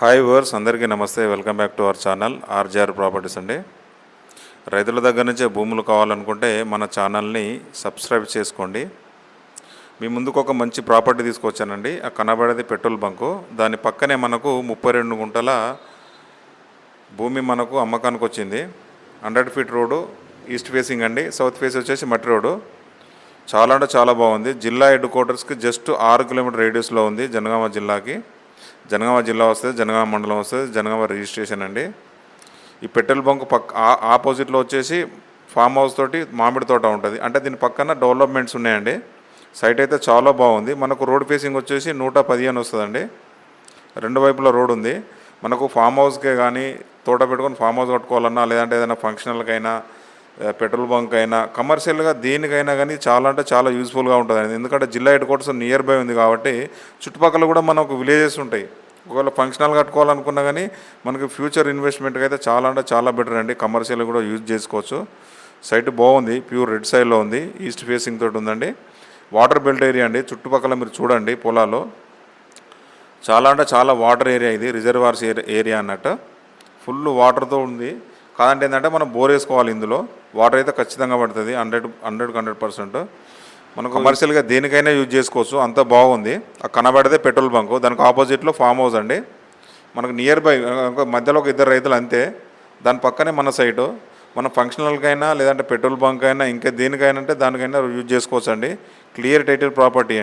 Hi వర్స్ అందరికీ నమస్తే. Welcome back to our channel RGR properties అండి. రైతుల దగ్గర నుంచే భూములు కావాలనుకుంటే మన ఛానల్ని సబ్స్క్రైబ్ చేసుకోండి. మీ ముందుకు ఒక మంచి ప్రాపర్టీ తీసుకొచ్చానండి. ఆ కనబడేది పెట్రోల్ బంకు. దాని పక్కనే మనకు ముప్పై రెండు గుంటల భూమి మనకు అమ్మకానికి వచ్చింది. Hundred feet road east facing అండి. సౌత్ ఫేస్ వచ్చేసి మట్టి రోడ్డు. చాలా అంటే చాలా బాగుంది. జిల్లా హెడ్ క్వార్టర్స్కి జస్ట్ ఆరు కిలోమీటర్ రేడియస్లో ఉంది జనగామ జిల్లాకి. జనగామ జిల్లా వస్తుంది జనగామ మండలం వస్తుంది జనగామ రిజిస్ట్రేషన్ అండి. ఈ పెట్రోల్ బంక్ పక్క ఆ- ఆపోజిట్లో వచ్చేసి ఫామ్ హౌస్ తోటి మామిడి తోట ఉంటుంది. అంటే దీని పక్కన డెవలప్మెంట్స్ ఉన్నాయండి. సైట్ అయితే చాలా బాగుంది. మనకు రోడ్ ఫేసింగ్ వచ్చేసి నూట పదిహేను వస్తుందండి. రెండు వైపులా రోడ్ ఉంది. మనకు ఫామ్ హౌస్కే కానీ తోట పెట్టుకొని ఫామ్ హౌస్ కట్టుకోవాలన్నా లేదంటే ఏదైనా ఫంక్షనల్కైనా పెట్రోల్ బంక్ అయినా కమర్షియల్గా దేనికైనా కానీ చాలా అంటే చాలా యూస్ఫుల్గా ఉంటుంది ఎందుకంటే జిల్లా హెడ్ క్వార్టర్స్ నియర్ బై ఉంది కాబట్టి చుట్టుపక్కల కూడా మనకు విలేజెస్ ఉంటాయి. ఒకవేళ ఫంక్షనల్ కట్టుకోవాలనుకున్నా కానీ మనకి ఫ్యూచర్ ఇన్వెస్ట్మెంట్కి అయితే చాలా అంటే చాలా బెటర్ అండి. కమర్షియల్ కూడా యూజ్ చేసుకోవచ్చు. సైట్ బాగుంది ప్యూర్ రెడ్ సైడ్లో ఉంది ఈస్ట్ ఫేసింగ్ తోటి ఉందండి. వాటర్ బెల్ట్ ఏరియా అండి చుట్టుపక్కల మీరు చూడండి పొలాలు చాలా అంటే చాలా వాటర్ ఏరియా ఇది రిజర్వార్స్ ఏరియా అన్నట్టు. ఫుల్ వాటర్తో ఉంది. కాదంటే ఏంటంటే మనం బోర్ వేసుకోవాలి ఇందులో. వాటర్ అయితే ఖచ్చితంగా పడుతుంది. Hundred hundred hundred percent. మనం కమర్షియల్గా దేనికైనా యూజ్ చేసుకోవచ్చు. అంత బాగుంది. ఆ కనబడితే పెట్రోల్ బంక్. దానికి ఆపోజిట్లో ఫామ్ హౌస్ అండి. మనకు నియర్ బై మధ్యలో ఒక ఇద్దరు రైతులు అంతే. దాని పక్కనే మన సైటు మన ఫంక్షనల్కైనా లేదంటే పెట్రోల్ బంక్ అయినా ఇంకా దేనికైనా అంటే దానికైనా యూజ్ చేసుకోవచ్చు అండి క్లియర్ టైటిల్ ప్రాపర్టీ అండి.